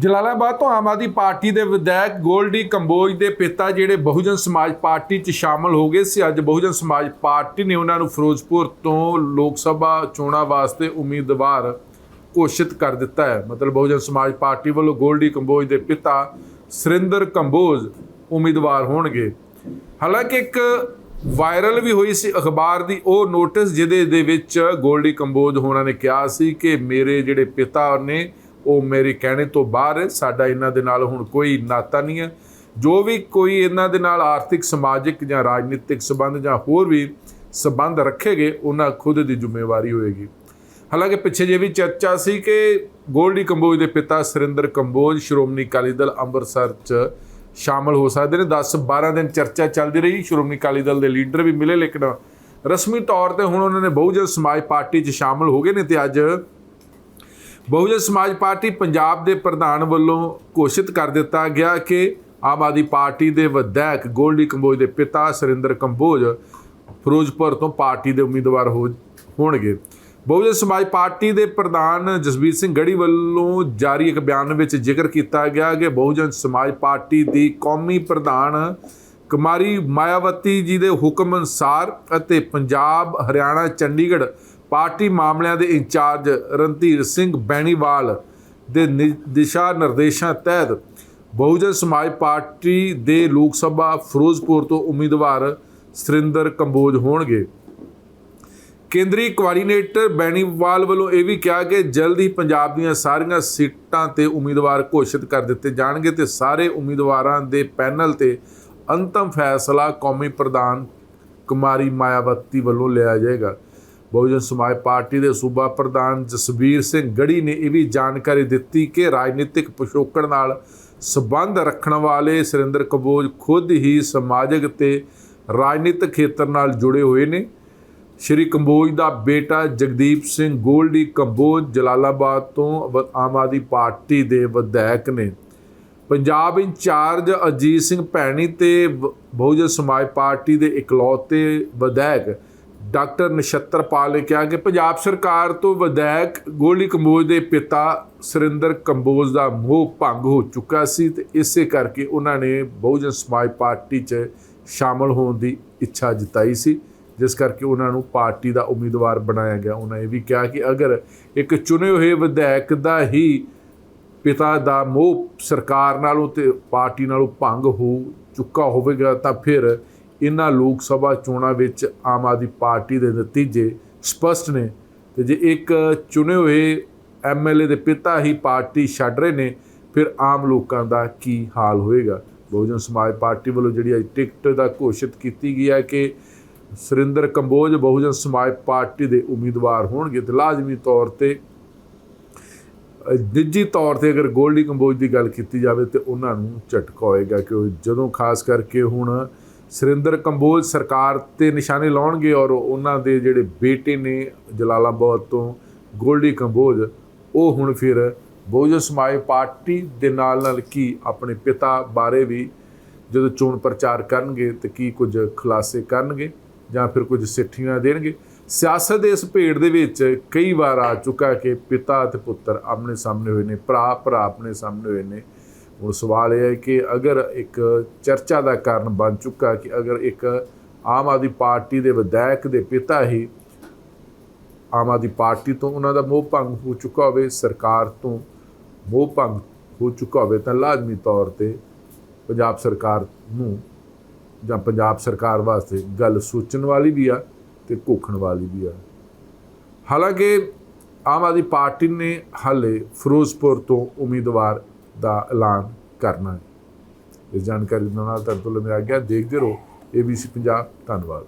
ਜਲਾਲਾਬਾਦ ਤੋਂ ਆਮ ਆਦਮੀ ਪਾਰਟੀ ਦੇ ਵਿਧਾਇਕ ਗੋਲਡੀ ਕੰਬੋਜ ਦੇ ਪਿਤਾ ਜਿਹੜੇ ਬਹੁਜਨ ਸਮਾਜ ਪਾਰਟੀ 'ਚ ਸ਼ਾਮਲ ਹੋ ਗਏ ਸੀ। ਅੱਜ ਬਹੁਜਨ ਸਮਾਜ ਪਾਰਟੀ ਨੇ ਉਹਨਾਂ ਨੂੰ ਫਿਰੋਜ਼ਪੁਰ ਤੋਂ ਲੋਕ ਸਭਾ ਚੋਣਾਂ ਵਾਸਤੇ ਉਮੀਦਵਾਰ ਘੋਸ਼ਿਤ ਕਰ ਦਿੱਤਾ ਹੈ। ਮਤਲਬ ਬਹੁਜਨ ਸਮਾਜ ਪਾਰਟੀ ਵੱਲੋਂ ਗੋਲਡੀ ਕੰਬੋਜ ਦੇ ਪਿਤਾ ਸੁਰਿੰਦਰ ਕੰਬੋਜ ਉਮੀਦਵਾਰ ਹੋਣਗੇ। ਹਾਲਾਂਕਿ ਇੱਕ ਵਾਇਰਲ ਵੀ ਹੋਈ ਸੀ ਅਖਬਾਰ ਦੀ, ਉਹ ਨੋਟਿਸ ਜਿਹਦੇ ਦੇ ਵਿੱਚ ਗੋਲਡੀ ਕੰਬੋਜ ਹੋਣਾ ਨੇ ਕਿਹਾ ਸੀ ਕਿ ਮੇਰੇ ਜਿਹੜੇ ਪਿਤਾ ਨੇ ਉਹ ਮੇਰੇ ਕਹਿਣੇ ਤੋਂ ਬਾਹਰ ਹੈ, ਸਾਡਾ ਇਹਨਾਂ ਦੇ ਨਾਲ ਹੁਣ ਕੋਈ ਨਾਤਾ ਨਹੀਂ ਹੈ। ਜੋ ਵੀ ਕੋਈ ਇਹਨਾਂ ਦੇ ਨਾਲ ਆਰਥਿਕ, ਸਮਾਜਿਕ ਜਾਂ ਰਾਜਨੀਤਿਕ ਸਬੰਧ ਜਾਂ ਹੋਰ ਵੀ ਸਬੰਧ ਰੱਖੇਗੇ, ਉਹਨਾਂ ਖੁਦ ਦੀ ਜ਼ਿੰਮੇਵਾਰੀ ਹੋਏਗੀ। ਹਾਲਾਂਕਿ ਪਿੱਛੇ ਜੇ ਵੀ ਚਰਚਾ ਸੀ ਕਿ ਗੋਲਡੀ ਕੰਬੋਜ ਦੇ ਪਿਤਾ ਸੁਰਿੰਦਰ ਕੰਬੋਜ, ਸ਼੍ਰੋਮਣੀ ਅਕਾਲੀ ਦਲ ਅੰਮ੍ਰਿਤਸਰ 'ਚ ਸ਼ਾਮਲ ਹੋ ਸਕਦੇ ਨੇ। 10 12 ਦਿਨ ਚਰਚਾ ਚੱਲਦੀ ਰਹੀ, ਸ਼੍ਰੋਮਣੀ ਅਕਾਲੀ ਦਲ ਦੇ ਲੀਡਰ ਵੀ ਮਿਲੇ, ਲੇਕਿਨ ਰਸਮੀ ਤੌਰ ਤੇ ਹੁਣ ਉਹਨਾਂ ਨੇ ਬਹੁਜਨ ਸਮਾਜ ਪਾਰਟੀ 'ਚ ਸ਼ਾਮਲ ਹੋ ਗਏ ਨੇ ਤੇ ਅੱਜ ਬਹੁਜਨ ਸਮਾਜ ਪਾਰਟੀ ਪੰਜਾਬ ਦੇ ਪ੍ਰਧਾਨ ਵੱਲੋਂ ਘੋਸ਼ਿਤ ਕਰ ਦਿੱਤਾ ਗਿਆ ਕਿ ਆਮ ਆਦਮੀ ਪਾਰਟੀ ਦੇ ਵਿਧਾਇਕ ਗੋਲਡੀ ਕੰਬੋਜ ਦੇ ਪਿਤਾ ਸੁਰਿੰਦਰ ਕੰਬੋਜ ਫਿਰੋਜ਼ਪੁਰ ਤੋਂ ਪਾਰਟੀ ਦੇ ਉਮੀਦਵਾਰ ਹੋ ਹੋਣਗੇ। ਬਹੁਜਨ ਸਮਾਜ ਪਾਰਟੀ ਦੇ ਪ੍ਰਧਾਨ ਜਸਬੀਰ ਸਿੰਘ ਗੜੀ ਵੱਲੋਂ ਜਾਰੀ ਇੱਕ ਬਿਆਨ ਵਿੱਚ ਜ਼ਿਕਰ ਕੀਤਾ ਗਿਆ ਕਿ ਬਹੁਜਨ ਸਮਾਜ ਪਾਰਟੀ ਦੀ ਕੌਮੀ ਪ੍ਰਧਾਨ ਕੁਮਾਰੀ ਮਾਇਆਵਤੀ ਜੀ ਦੇ ਹੁਕਮ ਅਨੁਸਾਰ ਅਤੇ ਪੰਜਾਬ, ਹਰਿਆਣਾ, ਚੰਡੀਗੜ੍ਹ ਪਾਰਟੀ ਮਾਮਲਿਆਂ ਦੇ ਇੰਚਾਰਜ ਰਣਧੀਰ ਸਿੰਘ ਬੈਣੀਵਾਲ ਦੇ ਨਿ- ਦਿਸ਼ਾ ਨਿਰਦੇਸ਼ਾਂ ਤਹਿਤ ਬਹੁਜਨ ਸਮਾਜ ਪਾਰਟੀ ਦੇ ਲੋਕ ਸਭਾ ਫਿਰੋਜ਼ਪੁਰ ਤੋਂ ਉਮੀਦਵਾਰ ਸੁਰਿੰਦਰ ਕੰਬੋਜ ਹੋਣਗੇ। ਕੇਂਦਰੀ ਕੋਆਰਡੀਨੇਟਰ ਬੈਣੀਵਾਲ ਵੱਲੋਂ ਇਹ ਵੀ ਕਿਹਾ ਕਿ ਜਲਦ ਹੀ ਪੰਜਾਬ ਦੀਆਂ ਸਾਰੀਆਂ ਸੀਟਾਂ ਤੇ ਉਮੀਦਵਾਰ ਘੋਸ਼ਿਤ ਕਰ ਦਿੱਤੇ ਜਾਣਗੇ ਤੇ ਸਾਰੇ ਉਮੀਦਵਾਰਾਂ ਦੇ ਪੈਨਲ ਤੇ ਅੰਤਮ ਫੈਸਲਾ ਕੌਮੀ ਪ੍ਰਧਾਨ ਕੁਮਾਰੀ ਮਾਇਆਵਤੀ ਵੱਲੋਂ ਲਿਆ ਜਾਏਗਾ। ਬਹੁਜਨ ਸਮਾਜ ਪਾਰਟੀ ਦੇ ਸੂਬਾ ਪ੍ਰਧਾਨ ਜਸਬੀਰ ਸਿੰਘ ਗੜੀ ਨੇ ਇਹ ਵੀ ਜਾਣਕਾਰੀ ਦਿੱਤੀ ਕਿ ਰਾਜਨੀਤਿਕ ਪਿਛੋਕੜ ਨਾਲ ਸਬੰਧ ਰੱਖਣ ਵਾਲੇ ਸੁਰਿੰਦਰ ਕੰਬੋਜ ਖੁਦ ਹੀ ਸਮਾਜਿਕ ਤੇ ਰਾਜਨੀਤਿਕ ਖੇਤਰ ਨਾਲ ਜੁੜੇ ਹੋਏ ਨੇ। ਸ਼੍ਰੀ ਕੰਬੋਜ ਦਾ ਬੇਟਾ ਜਗਦੀਪ ਸਿੰਘ ਗੋਲਡੀ ਕੰਬੋਜ ਜਲਾਲਾਬਾਦ ਤੋਂ ਆਮ ਆਦਮੀ ਪਾਰਟੀ ਦੇ ਵਿਧਾਇਕ ਨੇ। ਪੰਜਾਬ ਇੰਚਾਰਜ ਅਜੀਤ ਸਿੰਘ ਭੈਣੀ ਤੇ ਬ- ਬਹੁਜਨ ਸਮਾਜ ਪਾਰਟੀ ਦੇ ਇਕਲੌਤੇ ਵਿਧਾਇਕ ਡਾਕਟਰ ਨਛੱਤਰਪਾਲ ਨੇ ਕਿਹਾ ਕਿ ਪੰਜਾਬ ਸਰਕਾਰ ਤੋਂ ਵਿਧਾਇਕ ਗੋਲੀ ਕੰਬੋਜ ਦੇ ਪਿਤਾ ਸੁਰਿੰਦਰ ਕੰਬੋਜ ਦਾ ਮੋਹ ਭੰਗ ਹੋ ਚੁੱਕਾ ਸੀ ਤੇ ਇਸੇ ਕਰਕੇ ਉਹਨਾਂ ਨੇ ਬਹੁਜਨ ਸਮਾਜ ਪਾਰਟੀ 'ਚ ਸ਼ਾਮਲ ਹੋਣ ਦੀ ਇੱਛਾ ਜਤਾਈ ਸੀ, ਜਿਸ ਕਰਕੇ ਉਹਨਾਂ ਨੂੰ ਪਾਰਟੀ ਦਾ ਉਮੀਦਵਾਰ ਬਣਾਇਆ ਗਿਆ। ਉਹਨਾਂ ਇਹ ਵੀ ਕਿਹਾ ਕਿ ਅਗਰ ਇੱਕ ਚੁਣੇ ਹੋਏ ਵਿਧਾਇਕ ਦਾ ਹੀ ਪਿਤਾ ਦਾ ਮੋਹ ਸਰਕਾਰ ਨਾਲੋਂ ਤੇ ਪਾਰਟੀ ਨਾਲੋਂ ਭੰਗ ਹੋ ਚੁੱਕਾ ਹੋਵੇਗਾ, ਤਾਂ ਫਿਰ ਇਹਨਾਂ ਲੋਕ ਸਭਾ ਚੋਣਾਂ ਵਿੱਚ ਆਮ ਆਦਮੀ ਪਾਰਟੀ ਦੇ ਨਤੀਜੇ ਸਪਸ਼ਟ ਨੇ ਤੇ ਜੇ ਇੱਕ ਚੁਣੇ ਹੋਏ ਐਮਐਲਏ ਦੇ ਪਿਤਾ ਹੀ ਪਾਰਟੀ ਛੱਡ ਰਹੇ ਨੇ, ਫਿਰ ਆਮ ਲੋਕਾਂ ਦਾ ਕੀ ਹਾਲ ਹੋਏਗਾ? ਬਹੁਜਨ ਸਮਾਜ ਪਾਰਟੀ ਵੱਲੋਂ ਜਿਹੜੀ ਅੱਜ ਟਿਕਟ ਦਾ ਘੋਸ਼ਿਤ ਕੀਤੀ ਗਈ ਹੈ ਕਿ ਸੁਰਿੰਦਰ ਕੰਬੋਜ ਬਹੁਜਨ ਸਮਾਜ ਪਾਰਟੀ ਦੇ ਉਮੀਦਵਾਰ ਹੋਣਗੇ ਤੇ ਲਾਜ਼ਮੀ ਤੌਰ ਤੇ ਨਿੱਜੀ ਤੌਰ ਤੇ ਅਗਰ ਗੋਲਡੀ ਕੰਬੋਜ ਦੀ ਗੱਲ ਕੀਤੀ ਜਾਵੇ ਤੇ ਉਹਨਾਂ ਨੂੰ ਝਟਕਾ ਹੋਏਗਾ ਕਿ ਜਦੋਂ ਖਾਸ ਕਰਕੇ ਹੁਣ ਸੁਰਿੰਦਰ ਕੰਬੋਜ ਸਰਕਾਰ ਤੇ ਨਿਸ਼ਾਨੇ ਲਾਉਣਗੇ ਔਰ ਉਹਨਾਂ ਦੇ ਜਿਹੜੇ ਬੇਟੇ ਨੇ ਜਲਾਲਾਬਾਦ ਤੋਂ ਗੋਲਡੀ ਕੰਬੋਜ, ਉਹ ਹੁਣ ਫਿਰ ਬਹੁਜਨ ਸਮਾਜ ਪਾਰਟੀ ਦੇ ਨਾਲ ਨਾਲ ਕੀ ਆਪਣੇ ਪਿਤਾ ਬਾਰੇ ਵੀ ਜਦੋਂ ਚੋਣ ਪ੍ਰਚਾਰ ਕਰਨਗੇ ਤੇ ਕੀ ਕੁਝ ਖੁਲਾਸੇ ਕਰਨਗੇ ਜਾਂ ਫਿਰ ਕੁਝ ਸਿੱਠੀਆਂ ਦੇਣਗੇ। ਸਿਆਸਤ ਦੇ ਇਸ ਭੇੜ ਦੇ ਵਿੱਚ ਕਈ ਵਾਰ ਆ ਚੁੱਕਾ ਕਿ ਪਿਤਾ ਤੇ ਪੁੱਤਰ ਆਪਣੇ ਸਾਹਮਣੇ ਹੋਏ ਨੇ ਭਰਾ ਭਰਾ ਆਪਣੇ ਸਾਹਮਣੇ ਹੋਏ ਨੇ। ਹੁਣ ਸਵਾਲ ਇਹ ਹੈ ਕਿ ਅਗਰ ਇੱਕ ਚਰਚਾ ਦਾ ਕਾਰਨ ਬਣ ਚੁੱਕਾ ਕਿ ਅਗਰ ਇੱਕ ਆਮ ਆਦਮੀ ਪਾਰਟੀ ਦੇ ਵਿਧਾਇਕ ਦੇ ਪਿਤਾ ਹੀ ਆਮ ਆਦਮੀ ਪਾਰਟੀ ਤੋਂ ਉਹਨਾਂ ਦਾ ਮੋਹ ਭੰਗ ਹੋ ਚੁੱਕਾ ਹੋਵੇ, ਸਰਕਾਰ ਤੋਂ ਮੋਹ ਭੰਗ ਹੋ ਚੁੱਕਾ ਹੋਵੇ, ਤਾਂ ਲਾਜ਼ਮੀ ਤੌਰ ਤੇ ਪੰਜਾਬ ਸਰਕਾਰ ਨੂੰ ਜਾਂ ਪੰਜਾਬ ਸਰਕਾਰ ਵਾਸਤੇ ਗੱਲ ਸੋਚਣ ਵਾਲੀ ਵੀ ਆ ਤੇ ਕੋਖਣ ਵਾਲੀ ਵੀ ਆ। ਹਾਲਾਂਕਿ ਆਮ ਆਦਮੀ ਪਾਰਟੀ ਨੇ ਹਾਲੇ ਫਿਰੋਜ਼ਪੁਰ ਤੋਂ ਉਮੀਦਵਾਰ ਦਾ ਐਲਾਨ ਕਰਨਾ ਹੈ। ਇਸ ਜਾਣਕਾਰੀ ਨਾਲ ਤੁਹਾਡੇ ਤੋਂ ਲੈ ਮੈਂ ਆ ਗਿਆ ਦੇਖਦੇ ਰਹੋ ABC ਪੰਜਾਬ, ਧੰਨਵਾਦ।